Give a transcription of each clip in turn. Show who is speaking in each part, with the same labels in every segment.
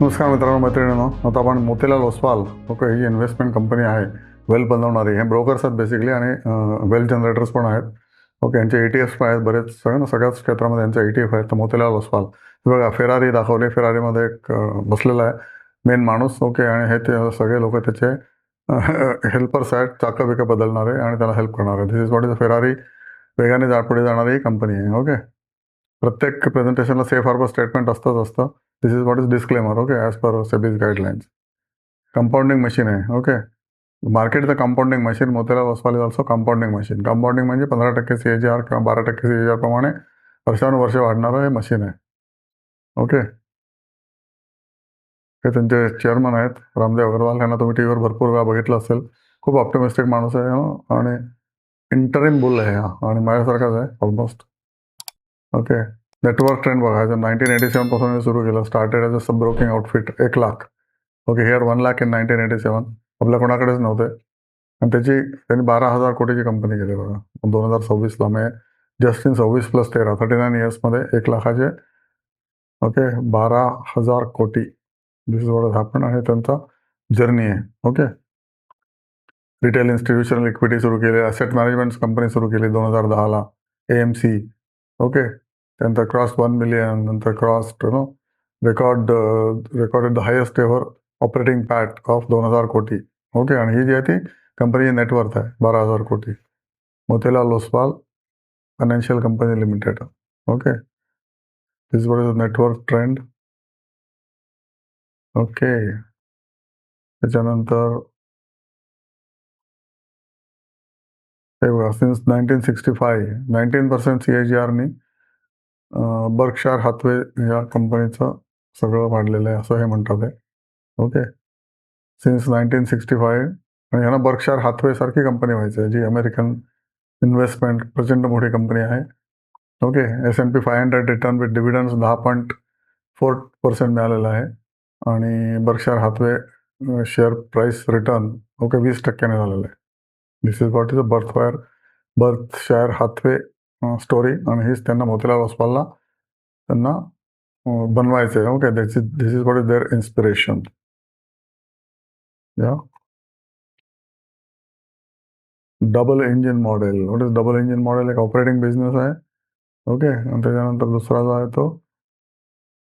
Speaker 1: नमस्कार मित्रांनो मैत्रिणींनो. आता आपण मोतीलाल ओसवाल ओके ही इन्व्हेस्टमेंट कंपनी आहे. वेल बनवणारी. हे ब्रोकर्स आहेत बेसिकली आणि वेल जनरेटर्स पण आहेत. ओके यांचे ए टी एफ आहेत बरेच सगळं. ना सगळ्याच क्षेत्रामध्ये यांचे ए टी एफ आहेत. तर मोतीलाल ओसवाल. बघा फेरारी दाखवली. फेरारीमध्ये एक बसलेला आहे. मेन माणूस ओके आणि हे ते सगळे लोक त्याचे हेल्पर्स आहेत. चाकं बिकं बदलणारे आणि त्याला हेल्प करणारे. This is what is Ferrari वेगाने जा पुढे जाणारी ही कंपनी आहे ओके प्रत्येक प्रेझेंटेशनला सेफ हार्बर स्टेटमेंट असतंच असतं. This is what is disclaimer okay as per SEBI's guidelines compounding machine आहे okay market the compounding machine Motilal Oswal is also compounding machine compounding म्हणजे पंधरा टक्के सी एच आर किंवा बारा टक्के सी एच आर प्रमाणे वर्षानुवर्ष वाढणारं हे मशीन आहे. ओके हे त्यांचे चेअरमन आहेत रामदेव अग्रवाल यांना तुम्ही टी व्हीवर भरपूर वेळा बघितलं असेल. खूप ऑप्टिमिस्टिक माणूस आहे आणि इंटरिम बुल आहे हा आणि माझ्यासारखाच आहे ऑलमोस्ट ओके नेटवर्क ट्रेंड बघायचं नाईन्टीन एटी सेवनपासून सुरू केलं. Started as a sub broking outfit एक lakh. Okay here one lakh in nineteen eighty seven आपल्या कोणाकडेच नव्हते. आणि त्याची त्यांनी बारा हजार कोटीची कंपनी केली बघा. दोन हजार सव्वीसला मे जस्ट इन सव्वीस प्लस तेरा थर्टी नाईन इयर्समध्ये एक लाखाचे ओके बारा हजार कोटी. दिस इज वॉट हॅपन आणि त्यांचा जर्नी आहे ओके रिटेल इन्स्टिट्यूशनल इक्विटी सुरू केली असेट मॅनेजमेंट कंपनी सुरू केली दोन हजार दहाला. ए एम सी ओके त्यानंतर क्रॉस वन मिलियन नंतर cross no record recorded the highest ever operating PAT of दोन हजार कोटी ओके आणि ही जी आहे ती कंपनीची नेटवर्थ आहे बारा हजार crore Motilal Oswal financial company limited okay this what is network trend okay त्याच्यानंतर हे बघा since nineteen sixty five nineteen percent C A G आरनी Berkshire Hathaway या कंपनीचं सगळं वाढलेलं आहे असं हे म्हणतात आहे okay. Since nineteen sixty five आणि यांना बर्कशार हातवे सारखी कंपनी व्हायची आहे जी अमेरिकन इन्व्हेस्टमेंट प्रचंड मोठी कंपनी आहे. Okay. S and P five hundred return with dividends दहा पॉईंट फोर पर्सेंट मिळालेला आहे. आणि Berkshire Hathaway share price return okay वीस टक्क्याने झालेलं आहे. This is what is a birth wire Berkshire Hathaway story आणि हेच त्यांना मोतीलाल ओसवालला त्यांना बनवायचं आहे okay this is this is what is their inspiration या double engine model what is double engine model एक ऑपरेटिंग बिझनेस आहे. ओके आणि त्याच्यानंतर दुसरा जो आहे तो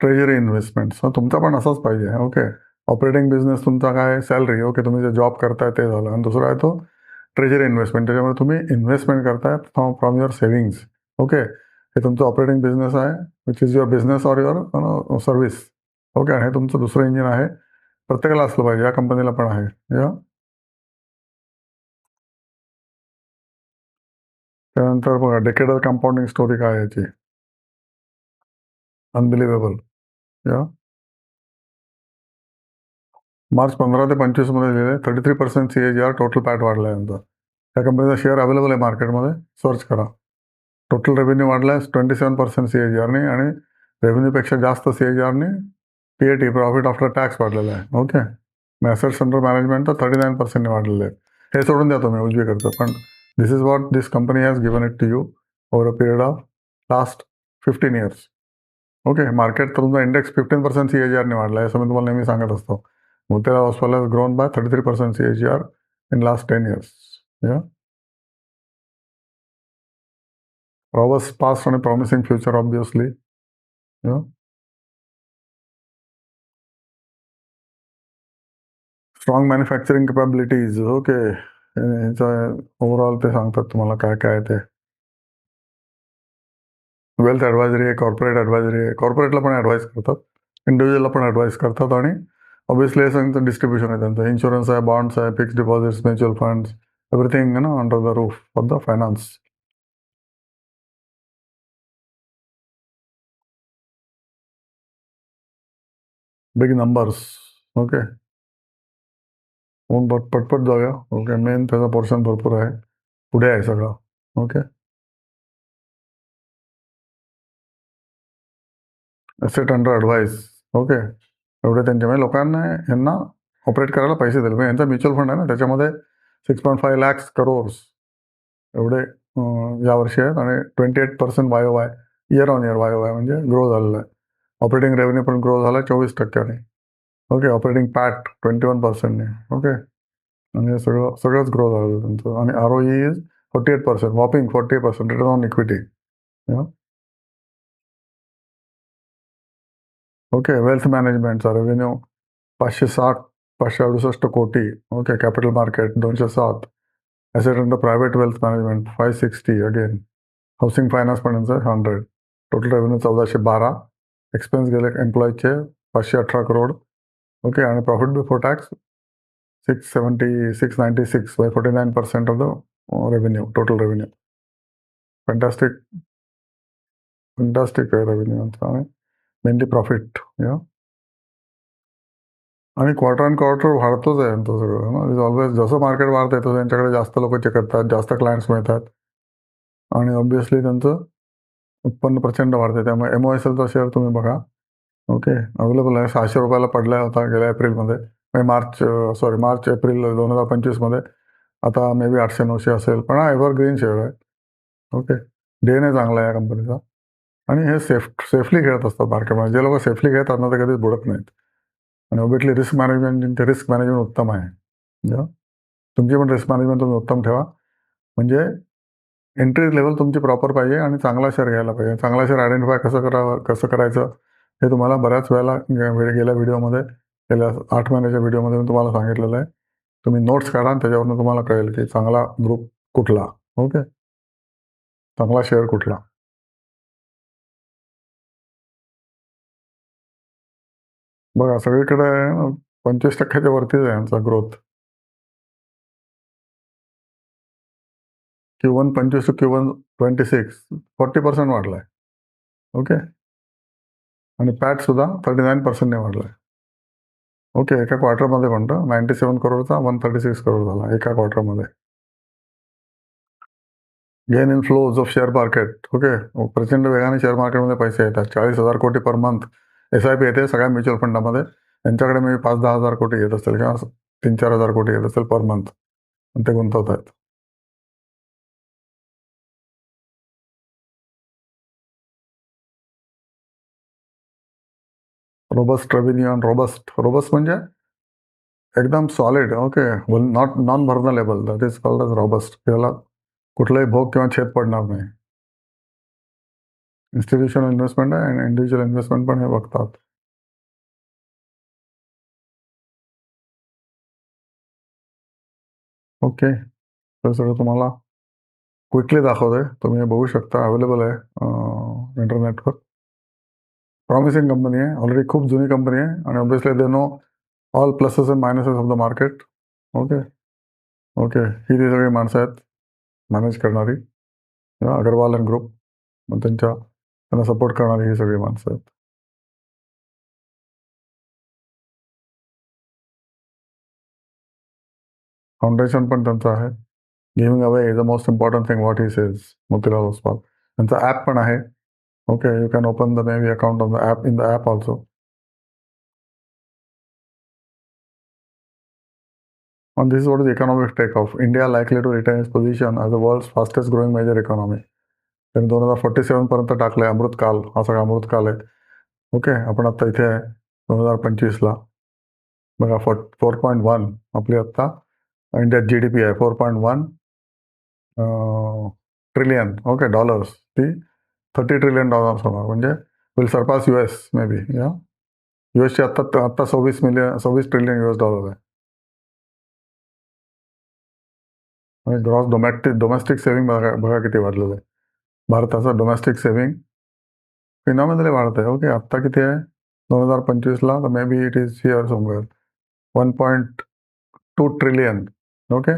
Speaker 1: ट्रेजरी इन्व्हेस्टमेंट तुमचा पण असाच पाहिजे. ओके ऑपरेटिंग बिझनेस तुमचा काय? सॅलरी ओके तुम्ही जे जॉब करताय ते झालं. आणि दुसरा आहे तो ट्रेजरी इन्व्हेस्टमेंट त्याच्यामुळे तुम्ही इन्व्हेस्टमेंट करताय from from your savings okay हे तुमचं ऑपरेटिंग बिझनेस आहे which is your business or your service okay आणि हे तुमचं दुसरं इंजिन आहे. प्रत्येकाला असलं पाहिजे. या कंपनीला पण आहे. या त्यानंतर बघा डेकेडल कंपाऊंडिंग स्टोरी काय याची? अनबिलिव्हेबल या मार्च पंधरा ते पंचवीसमध्ये लिहिले thirty three percent C H R total PAT वाढला आहे यांचा. त्या कंपनीचा शेअर अवेलेबल आहे मार्केटमध्ये सर्च करा. टोटल रेव्हेन्यू वाढला आहे twenty seven percent C H आरने आणि रेव्हेन्यूपेक्षा जास्त C H आरने P A T profit after tax वाढलेला आहे. ओके ॲसेट्स अंडर मॅनेजमेंट तर थर्टी नाईन पर्सेंटने वाढलेले आहेत. हे सोडून द्या तुम्ही उजवीकडचं पण this is what this company has given it to you over a period of last fifteen years okay market तर तुमचा index fifteen percent C H आरने वाढला आहे असं मी तुम्हाला नेहमी सांगत असतो. Motilal Oswal has grown by thirty three percent in last are in last ten years on a promising आणि promising future strong manufacturing capabilities okay overall overall ते सांगतात तुम्हाला काय काय आहे ते. वेल्थ ॲडवायझरी आहे कॉर्पोरेट ॲडवायझरी आहे कॉर्पोरेटला पण ॲडवाईस करतात. इंडिव्हिज्युअलला पण ॲडवाईस करतात आणि ऑब्विसली हे सांगतं डिस्ट्रीब्युशन आहे त्यांचं इन्शुरन्स आहे बॉन्ड्स आहे fix deposits mutual funds everything ना under the roof of the finance big numbers okay मग पट पटपट जाऊया ओके मेन त्याचा पोर्शन भरपूर आहे पुढे आहे सगळं okay set under advice okay एवढे त्यांच्या म्हणजे लोकांना यांना ऑपरेट करायला पैसे दिले. म्हणजे यांचा म्युच्युअल फंड आहे ना त्याच्यामध्ये six point five lakhs crores एवढे यावर्षी आहेत आणि twenty eight percent Y Y year on year Y Y म्हणजे ग्रो झालेलं आहे. ऑपरेटिंग रेव्हेन्यू पण ग्रो झाला चोवीस टक्क्याने. Okay operating PAT twenty one पर्सेंटने okay आणि हे सगळं सगळंच ग्रो झालेलं त्यांचं. आणि R O is forty eight percent whopping forty percent return on equity okay wealth मॅनेजमेंटचा revenue पाचशे साठ पाचशे अडुसष्ट कोटी. ओके कॅपिटल मार्केट दोनशे सात. Asset under private wealth management five sixty again housing finance पण हंड्रेड टोटल रेव्हेन्यू चौदाशे बारा. एक्सपेन्स गेले एम्प्लॉईजचे पाचशे अठरा करोड ओके आणि profit before tax six seventy six ninety six by forty nine percent of the revenue total revenue fantastic fantastic आहे revenue mainly profit या आणि क्वार्टर अँड क्वार्टर वाढतोच आहे यांचं सगळं ऑलवेज जसं मार्केट वाढतंय तसं त्यांच्याकडे जास्त लोक करतात जास्त क्लायंट्स मिळतात. आणि ऑब्व्हियसली त्यांचं उत्पन्न प्रचंड वाढते त्यामुळे एम ओ एस एलचा शेअर तुम्ही बघा. ओके अवेलेबल आहे. सहाशे रुपयाला पडला होता गेल्या एप्रिलमध्ये. म्हणजे मार्च सॉरी मार्च एप्रिल दोन हजार पंचवीसमध्ये. आता मे बी आठशे नऊशे असेल. पण हा एव्हर ग्रीन शेअर आहे. ओके डे ने चांगला आहे या कंपनीचा आणि हे सेफ सेफली खेळत असतात मार्केटमध्ये जे लोक सेफली खेळतात ना ते कधीच बुडत नाहीत. आणि ऑब्विसली रिस्क मॅनेजमेंट ते रिस्क मॅनेजमेंट उत्तम आहे. म्हणजे तुमची पण रिस्क मॅनेजमेंट तुम्ही उत्तम ठेवा. म्हणजे एंट्री लेवल तुमची प्रॉपर पाहिजे आणि चांगला शेअर घ्यायला पाहिजे. चांगला शेअर आयडेंटिफाय कसं करावं कसं करायचं हे तुम्हाला बऱ्याच वेळेला गेल्या व्हिडिओमध्ये गेल्या आठ महिन्याच्या व्हिडिओमध्ये मी तुम्हाला सांगितलेलं आहे. तुम्ही नोट्स काढा आणि त्याच्यावरून तुम्हाला कळेल की चांगला ग्रुप कुठला. ओके चांगला शेअर कुठला? बघा सगळीकडे पंचवीस टक्क्याच्या वरतीच आहे यांचा ग्रोथ क्यू वन पंचवीस to Q one twenty six forty percent वाढलाय. ओके आणि पॅट सुद्धा थर्टी नाईन पर्सेंटने वाढलाय. ओके एका क्वार्टरमध्ये म्हणतो नाईन्टी सेवन करोडचा वन थर्टी सिक्स करोड झाला एका क्वार्टरमध्ये gain inflows of share market okay प्रचंड वेगाने शेअर मार्केटमध्ये पैसे येतात. चाळीस हजार कोटी per month S I P येते सगळ्या म्युच्युअल फंडामध्ये. त्यांच्याकडे मी पाच दहा हजार कोटी येत असतील किंवा तीन चार हजार कोटी येत असेल पर मंथ ते गुंतवत आहेत robust revenue and robust robust म्हणजे एकदम solid okay not non vulnerable that is called as robust त्याला कुठलाही भोग किंवा छेद पडणार नाही. इन्स्टिट्यूशनल इन्व्हेस्टमेंट आहे आणि इंडिव्हिज्युअल इन्व्हेस्टमेंट पण हे बघतात. ओके तर सगळं तुम्हाला क्विकली दाखवतोय. तुम्ही हे बघू शकता. अवेलेबल आहे इंटरनेटवर प्रॉमिसिंग कंपनी आहे. ऑलरेडी खूप जुनी कंपनी आहे. आणि obviously they know all pluses and minuses of the market okay okay ही ती सगळी माणसं आहेत मॅनेज करणारी. अगरवाल अँड ग्रुप मग त्यांच्या त्यांना सपोर्ट करणारी ही सगळी माणसं आहेत. फाउंडेशन पण त्यांचं आहे. Giving away is the most important thing what he says Motilal Oswal त्यांचं ॲप पण आहे. Okay you can open the maybe account on the app in the app also And this is what is economic takeoff. India likely to retain its position as the world's fastest growing major economy. त्यांनी दोन हजार forty सेवनपर्यंत टाकलं टाकलंय अमृतकाल. हा सगळा अमृतकाल आहे. Okay? आपण आत्ता इथे आहे. दोन हजार पंचवीसला. बघा फोर फोर पॉईंट वन आपली आत्ता. इंडियात जी डी पी आहे. Four point one trillion okay dollars ती थर्टी ट्रिलियन डॉलर्स होणार. म्हणजे will surpass U S maybe या यू एसची आत्ता आत्ता सव्वीस मिलियन सव्वीस ट्रिलियन यू एस डॉलर आहे. आणि ग्रॉस डोमॅस्टिक डोमेस्टिक सेव्हिंग बघा बघा किती वाढलेलं आहे. भारताचं डोमेस्टिक सेव्हिंग फिनॉमिनली वाढत आहे. ओके आत्ता किती आहे? दोन हजार पंचवीसला तर maybe it is here somewhere one point two trillion okay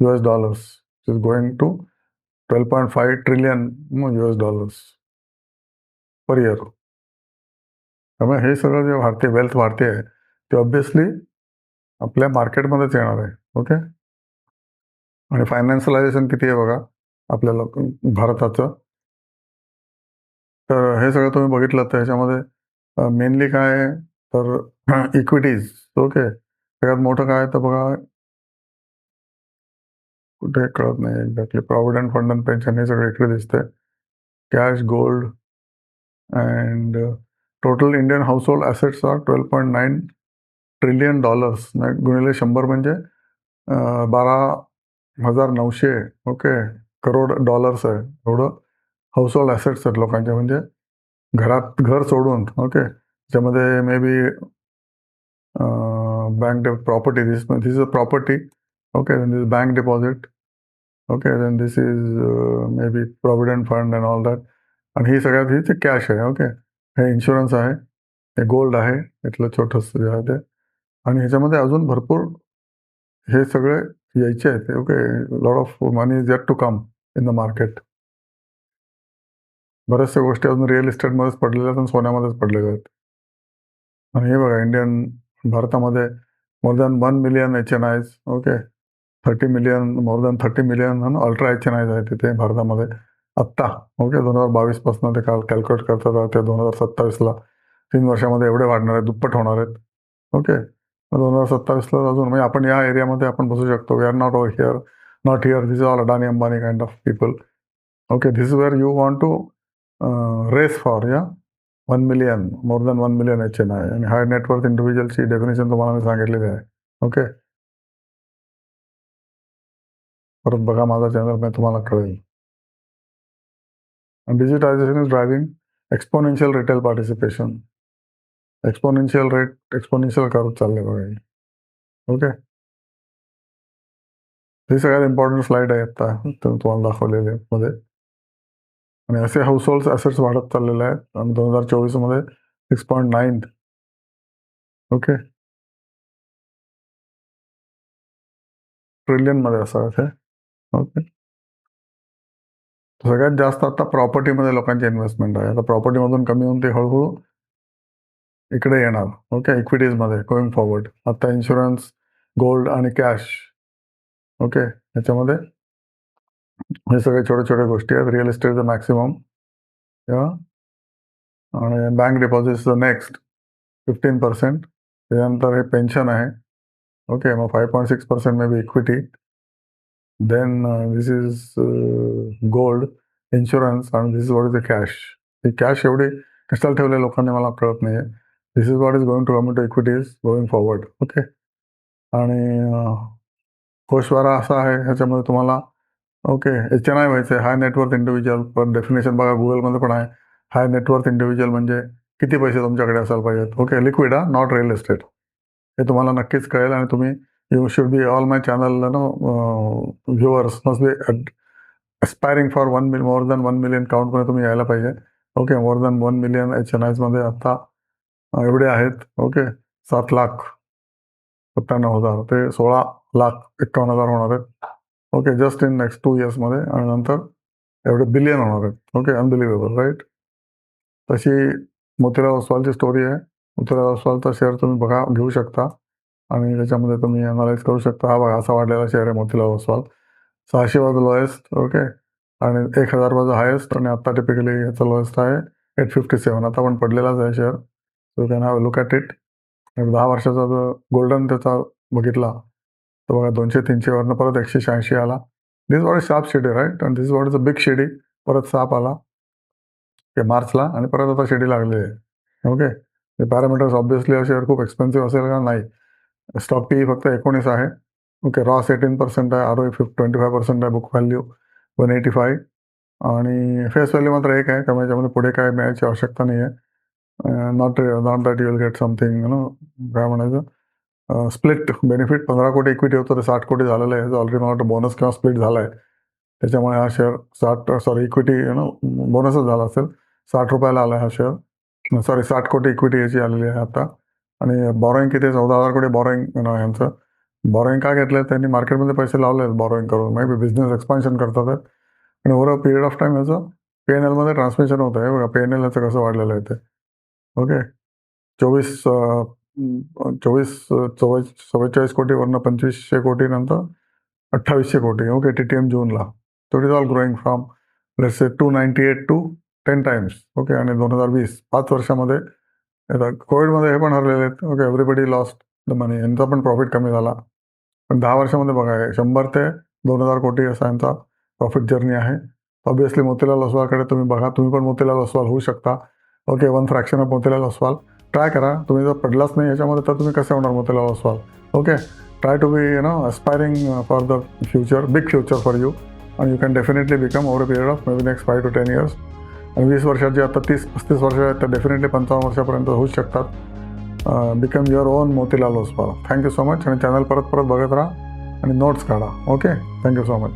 Speaker 1: U S dollars is going to twelve point five trillion U S dollars per year त्यामुळे हे सगळं जे वाढते वेल्थ वाढते आहे ते ऑब्विसली आपल्या मार्केटमध्येच येणार आहे ओके आणि फायनान्शियलायझेशन किती आहे बघा? आपल्याला भारताचं तर हे सगळं तुम्ही बघितलं तर ह्याच्यामध्ये मेनली काय आहे? तर इक्विटीज ओके सगळ्यात मोठं काय तर बघा. कुठे कळत नाही exactly provident fund and pension हे सगळं इकडे दिसतंय. Cash gold and total Indian household assets are twelve point nine trillion dollars गुणिले शंभर म्हणजे बारा हजार नऊशे ओके करोड डॉलर्स आहे. एवढं. हाऊस होल्ड ॲसेट्स आहेत लोकांचे. म्हणजे घरात घर सोडून ओके त्याच्यामध्ये maybe bank the property this this is a property okay then this bank deposit okay then this is maybe provident fund and all that आणि ही सगळ्यात ही ते कॅश आहे ओके हे इन्शुरन्स आहे हे गोल्ड आहे इथलं छोटंसं जे आहे ते. आणि ह्याच्यामध्ये अजून भरपूर हे सगळे यायचे आहेत okay lot of money is yet to come in the market बऱ्याचशा गोष्टी अजून रिअल इस्टेटमध्येच पडलेल्या आहेत आणि सोन्यामध्येच पडलेल्या आहेत. आणि हे बघा इंडियन भारतामध्ये more than one million H N Is okay thirty million more than thirty million ultra H N Is आहे तिथे भारतामध्ये. आत्ता ओके दोन हजार बावीसपासून ते काल कॅल्क्युलेट करतात ते दोन हजार सत्तावीसला. तीन वर्षामध्ये एवढे वाढणार आहेत दुप्पट होणार आहेत ओके दोन हजार सत्तावीसला अजून म्हणजे आपण या एरियामध्ये आपण बसू शकतो. We are not over here not here this all Adani Ambani kind of people okay this where you want to race for या one million more than one million H N आणि हाय नेटवर्क इंडिव्हिज्युअलची डेफिनेशन तुम्हाला मी सांगितलेली आहे. Okay परत बघा माझा channel मी तुम्हाला कळेल. Digitisation is driving exponential retail participation exponential rate exponential करत चालले बघा ओके ही सगळ्यात इम्पॉर्टंट फ्लाईट आहे आता तुम्हाला दाखवलेले मध्ये. आणि असे हाऊसहोल्ड असेट्स ॲसेट्स वाढत चाललेले आहेत. आणि दोन हजार चोवीसमध्ये सिक्स पॉईंट नाईन ओके ट्रिलियनमध्ये असं आहे. ते ओके सगळ्यात जास्त आता प्रॉपर्टीमध्ये लोकांची इन्व्हेस्टमेंट आहे. आता प्रॉपर्टीमधून कमी होऊन ते हळूहळू इकडे येणार. ओके इक्विटीजमध्ये गोईंग फॉरवर्ड आता इन्शुरन्स गोल्ड आणि कॅश ओके याच्यामध्ये हे सगळे छोट्या छोट्या गोष्टी आहेत. रिअल इस्टेटचं मॅक्सिमम आणि बँक डिपॉझिटचं नेक्स्ट फिफ्टीन पर्सेंट त्याच्यानंतर हे पेन्शन आहे. ओके मग five point six percent maybe equity then this is gold insurance आणि this is what is the cash he cash एवढी कशाला ठेवले लोकांनी मला कळत नाही आहे this is what is going to come to equities going forward okay आणि uh, कोशवारा असा आहे ह्याच्यामध्ये तुम्हाला ओके एच एन आय व्हायचं आहे. हाय नेटवर्थ इंडिव्हिज्युअल पण डेफिनेशन बघा गुगलमध्ये पण आहे. हाय नेटवर्थ इंडिव्हिज्युअल म्हणजे किती पैसे तुमच्याकडे असायला पाहिजेत? ओके लिक्विड हा? नॉट रिअल इस्टेट हे तुम्हाला नक्कीच कळेल आणि तुम्ही you should be all my channel no viewers must be aspiring for one mil more than one million काउंटमध्ये तुम्ही यायला पाहिजे. Okay more than one million H N आयजमध्ये आत्ता एवढे आहेत. ओके सात लाख सत्त्याण्णव हजार ते सोळा लाख एक्कावन्न हजार होणार आहेत. Okay just in next two इयर्समध्ये आणि नंतर एवढे बिलियन होणार आहेत. ओके अनबिलिव्हेबल राईट तशी मोतीलाल ओसवालची स्टोरी आहे. मोतीलाल ओसवालचा शेअर तुम्ही बघा घेऊ शकता. आणि त्याच्यामध्ये तुम्ही अनालाइज करू शकता. हा बघा असा वाढलेला शेअर आहे मोतीलाल ओसवाल सहाशे वाजं लोएस्ट ओके आणि एक हजार वाजं हायेस्ट आणि आत्ता टिपिकली याचा लोएस्ट आहे एट फिफ्टी सेवन आता पण पडलेलाच आहे share so can have look at it दहा वर्षाचा जो गोल्डन त्याचा बघितला. तर बघा दोनशे तीनशेवरनं परत एकशे शहाऐंशी आला. This what is sharp shady right and this what is a big shady परत साप आला. ते मार्चला आणि परत आता शेडी लागली आहे. ओके ते पॅरामीटर्स ऑब्विसली असे खूप एक्सपेन्सिव्ह असेल का? नाही. स्टॉक पी फक्त एकोणीस आहे. ओके रॉस एटीन पर्सेंट आहे. R O fifty twenty five percent आहे book value one eighty five आणि फेस व्हॅल्यू मात्र एक आहे. त्यामुळे याच्यामध्ये पुढे काय मिळायची आवश्यकता नाही आहे not not that you will get something no काय म्हणायचं? स्प्लिट बेनिफिट पंधरा कोटी इक्विटी होतं ते साठ कोटी झालेलं आहे. ऑलरेडी मला वाटतं बोनस किंवा स्प्लिट झाला आहे त्याच्यामुळे हा शेअर साठ सॉरी इक्विटी यु नो बोनसच झाला असेल. साठ रुपयाला आला हा शेअर सॉरी साठ कोटी इक्विटी याची आलेली आहे आता. आणि बॉरोईंग किती चौदा हजार कोटी बॉरोईंग यु नो यांचं. बॉरोईंग का घेतलं त्यांनी मार्केटमध्ये पैसे लावले आहेत बॉरोईंग करून. मे बी बिझनेस एक्सपान्शन करतात आणि over a period of time याचं पी एन एलमध्ये ट्रान्समिशन होतं आहे बघा पी एन एल याचं कसं वाढलेलं आहे ते. ओके चोवीस चोवीस चव्वे चव्वेचाळीस कोटीवरनं पंचवीसशे कोटी नंतर अठ्ठावीसशे कोटी. ओके टी टी एम जूनला तो is all growing from let's to ninety eight to ten times okay आणि दोन हजार वीस पाच वर्षामध्ये कोविडमध्ये हे पण हरलेले आहेत. Okay everybody lost the money यांचा पण प्रॉफिट कमी झाला. पण दहा वर्षामध्ये बघा शंभर ते दोन हजार कोटी असा यांचा प्रॉफिट जर्नी आहे. ऑब्विसली मोतीलाल ओसवालकडे तुम्ही बघा. तुम्ही पण मोतीलाल ओसवाल होऊ शकता. Okay one fraction of Motilal Oswal try करा. तुम्ही जर पडलाच नाही याच्यामध्ये तर तुम्ही कसे होणार Motilal Oswal okay try to be you know aspiring for the future big future for you and you can definitely become over a period of maybe next five to ten years आणि वीस वर्षात जे आता तीस पस्तीस वर्ष आहेत तर डेफिनेटली पंचावन्न वर्षापर्यंत होऊ शकतात. Become your own Motilal Oswal. Thank you so much आणि चॅनल परत परत बघत राहा. आणि नोट्स काढा. Okay thank you so much